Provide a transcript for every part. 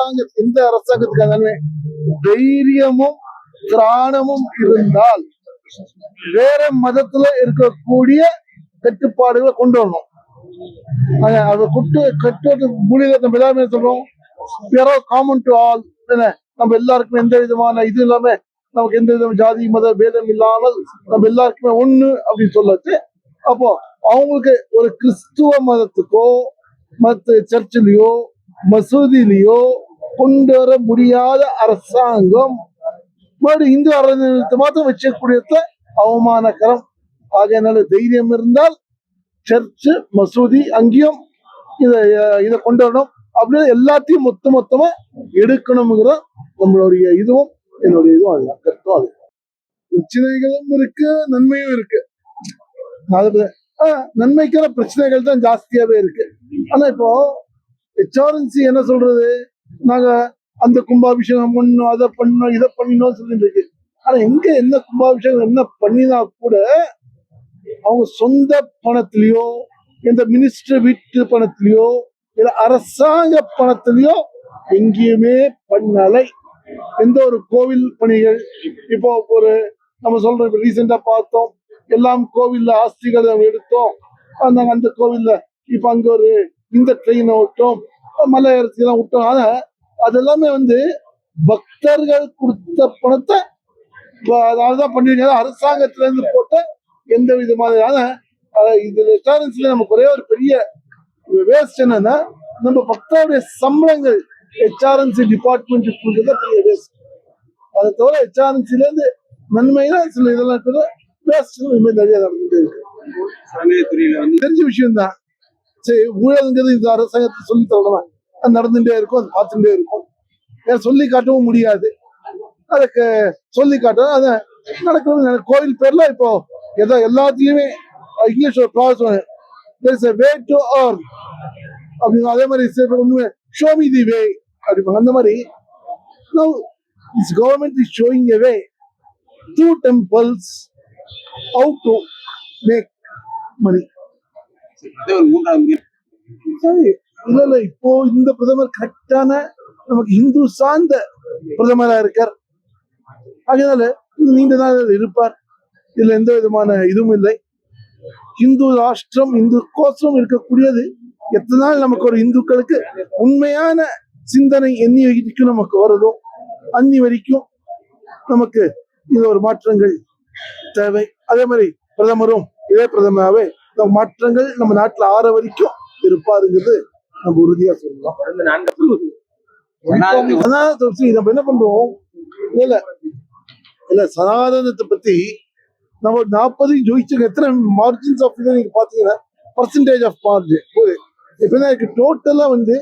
அரசாங்க எந்த அரசாங்கத்துக்கு நன்மை தைரியமும் திராணமும் இருந்தால் வேற மதத்துல இருக்கக்கூடிய கட்டுப்பாடுகளை கொண்டு வரணும். அதை குட்டு கட்டுவது மொழியில நம்ம எல்லாருமே சொல்றோம்? காமன் டு ஆல் என்ன நம்ம எல்லாருக்குமே எந்த விதமான இது இல்லாம நமக்கு எந்த விதமான ஜாதி மத பேதம் இல்லாமல் நம்ம எல்லாருக்குமே ஒண்ணு அப்படின்னு சொல்லச்சு அப்போ அவங்களுக்கு ஒரு கிறிஸ்துவ மதத்துக்கோ மத்த சர்ச்சிலேயோ மசூதியிலேயோ கொண்டு வர முடியாத அரசாங்கம் மறுபடியும் இந்து அறநிலையத்தை மாத்திரம் வச்சக்கூடியத அவமானகரம். ஆகையினால தைரியம் இருந்தால் சர்ச்சு மசூதி அங்கேயும் இதை இதை கொண்டு வரணும். அப்படின்னு எல்லாத்தையும் மொத்த மொத்தமா எடுக்கணுங்கிற நம்மளுடைய இதுவும் என்னுடைய இதுவும் அதுதான். கருத்தும் அது. பிரச்சனைகளும் இருக்கு நன்மையும் இருக்கு. அது ஆஹ், நன்மைக்கான பிரச்சனைகள் தான் ஜாஸ்தியாவே இருக்கு. ஆனா இப்போ ஹெச்ஆர்என்சி என்ன சொல்றது? நாங்க அந்த கும்பாபிஷேகம் பண்ணோம் அதை பண்ணோம் இதை பண்ணினோம் சொல்லிட்டு இருக்கு. ஆனா எங்க என்ன கும்பாபிஷேகம் என்ன பண்ணினா கூட அவங்க சொந்த பணத்திலயோ இந்த மினிஸ்டர் வீட்டு பணத்திலயோ இல்ல அரசாங்க பணத்திலயோ எங்கேயுமே பண்ணலை. எந்த ஒரு கோவில் பணிகள் இப்போ ஒரு நம்ம சொல்றோம் ரீசெண்டா பார்த்தோம். எல்லாம் கோவில்ல ஆஸ்திகளை எடுத்தோம். அந்த அந்த கோவில்ல இப்ப அங்க ஒரு இந்த ட்ரெயினை விட்டோம் மலை எல்லாம் விட்டோம். ஆனா அது எல்லாமே வந்து பக்தர்கள் கொடுத்த பணத்தை அதான் பண்ணிருக்காங்க. அரசாங்கத்துல இருந்து போட்ட எந்த விதமான இது ரெஸ்டாரண்ட்ஸ்ல நமக்கு ஒரே ஒரு பெரிய வேஸ்ட் என்னன்னா நம்ம பக்தருடைய சம்பளங்கள் ஹெச்ஆர்என்சி டிபார்ட்மெண்ட் கொடுக்கறத பெரிய வேஸ்ட் அதை தவிர ஹெச்ஆர்என்சில இருந்து நன்மைனா சில இதெல்லாம் வேஸ்ட் நிறைய நடந்துட்டு இருக்கு. தெரிஞ்ச விஷயம் தான் சரி ஊழல்ங்கிறது இந்த அரசாங்கத்தை சொல்லி தரணும்? அது நடந்துட்டே இருக்கும் அது பார்த்துட்டே இருக்கும். வேற சொல்லி காட்டவும் முடியாது. அதுக்கு சொல்லி காட்டணும் அதை நடக்கணும் கோயில் பேர்ல இப்போ ஏதோ எல்லாத்துலயுமே இங்கிலீஷ் ஒரு ப்ராசஸ் there is a அப்படின்னு அதே மாதிரி ஒண்ணுமே ஷோ மீ தி வே அப்படிப்பாங்க அந்த மாதிரி now is government is showing a way through temples how to make money அதே ஒரு மூன்றாவது முறை சரி இல்ல இல்ல இப்போ இந்த பிரதமர் கரெக்டான நமக்கு இந்து சார்ந்த பிரதமரா இருக்கார். அதனால இன்னும் நீண்ட நாள் இருப்பார். இதுல எந்த விதமான இதுவும் இல்லை. இந்து ராஷ்டிரம் இந்து கோஷம் இருக்கக்கூடியது எத்தனை நாள் நமக்கு ஒரு இந்துக்களுக்கு உண்மையான சிந்தனை எண்ணி வரைக்கும் நமக்கு வருதோ அன்னி வரைக்கும் நமக்கு இது ஒரு மாற்றங்கள் தேவை. அதே மாதிரி பிரதமரும் இதே பிரதமராகவே மாற்றங்கள் நம்ம நாட்டுல ஆற வரைக்கும் இருப்பாருங்கிறது நம்ம உறுதியா சொல்லலாம். நம்ம என்ன பண்றோம்? இல்ல இல்ல சனாதனத்தை பத்தி நம்ம நாற்பது ஜோதிச்சுங்க எத்தனை மார்ஜின்ஸ் ஆஃப் நீங்க பாத்தீங்கன்னா பர்சன்டேஜ் ஆஃப் மார்ஜின் இப்ப என்ன இருக்கு? டோட்டலா வந்து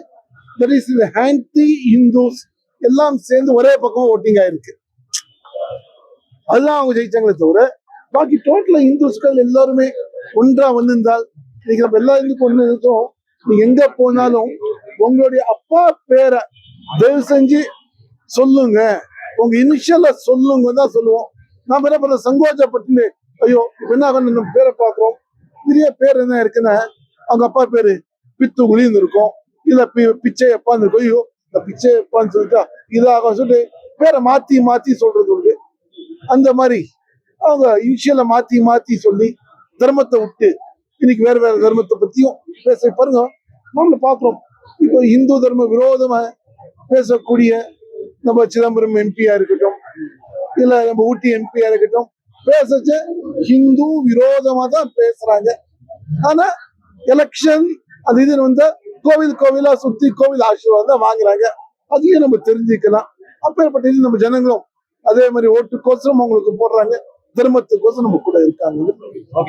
தட் இஸ் ஆன்டி ஹிந்துஸ் எல்லாம் சேர்ந்து ஒரே பக்கம் ஓட்டிங் ஆயிருக்கு. அதுதான் அவங்க ஜெயிச்சாங்களே தவிர பாக்கி டோட்டலா இந்துஸ்கள் எல்லாருமே ஒன்றா வந்திருந்தால் இன்னைக்கு நம்ம எல்லா இந்துக்கும் ஒண்ணு இருக்கோம் நீங்க எங்க போனாலும் உங்களுடைய அப்பா பேரை தயவு செஞ்சு சொல்லுங்க. உங்க இனிஷியலா சொல்லுங்க தான் சொல்லுவோம். நாம என்ன பண்ண சங்கோச்சப்பட்டு ஐயோ இப்ப என்ன நம்ம பேரை பார்க்கிறோம். பெரிய பேர் என்ன இருக்குன்னா அவங்க அப்பா பேரு பித்து குழின்னு இருக்கும். இல்ல பி- பிச்சையப்பான்னு இருக்கும். ஐயோ இந்த பிச்சையப்பான்னு சொல்லிட்டா இதாக சொல்லிட்டு பேரை மாத்தி மாத்தி சொல்றது உண்டு. அந்த மாதிரி அவங்க இனிஷியலை மாத்தி மாத்தி சொல்லி தர்மத்தை விட்டு இன்னைக்கு வேற வேற தர்மத்தை பத்தியும் பேச பாருங்க நம்மள பாக்குறோம் இப்போ இந்து தர்ம விரோதமா பேசக்கூடிய நம்ம சிதம்பரம் எம்பியா இருக்கட்டும் இல்ல நம்ம ஊட்டி எம்பியா இருக்கட்டும் பேசச்ச ஹிந்து விரோதமா தான் பேசுறாங்க. ஆனா எலெக்ஷன் அது இது வந்து கோவில் கோவிலா சுத்தி கோவில் ஆசீர்வாதம் தான் வாங்குறாங்க. அதையும் நம்ம தெரிஞ்சுக்கலாம். அப்பேற்பட்ட இது நம்ம ஜனங்களும் அதே மாதிரி ஓட்டுக்கோசரம் அவங்களுக்கு போடுறாங்க. தர்மத்துக்கோசரம் நம்ம கூட இருக்காங்க.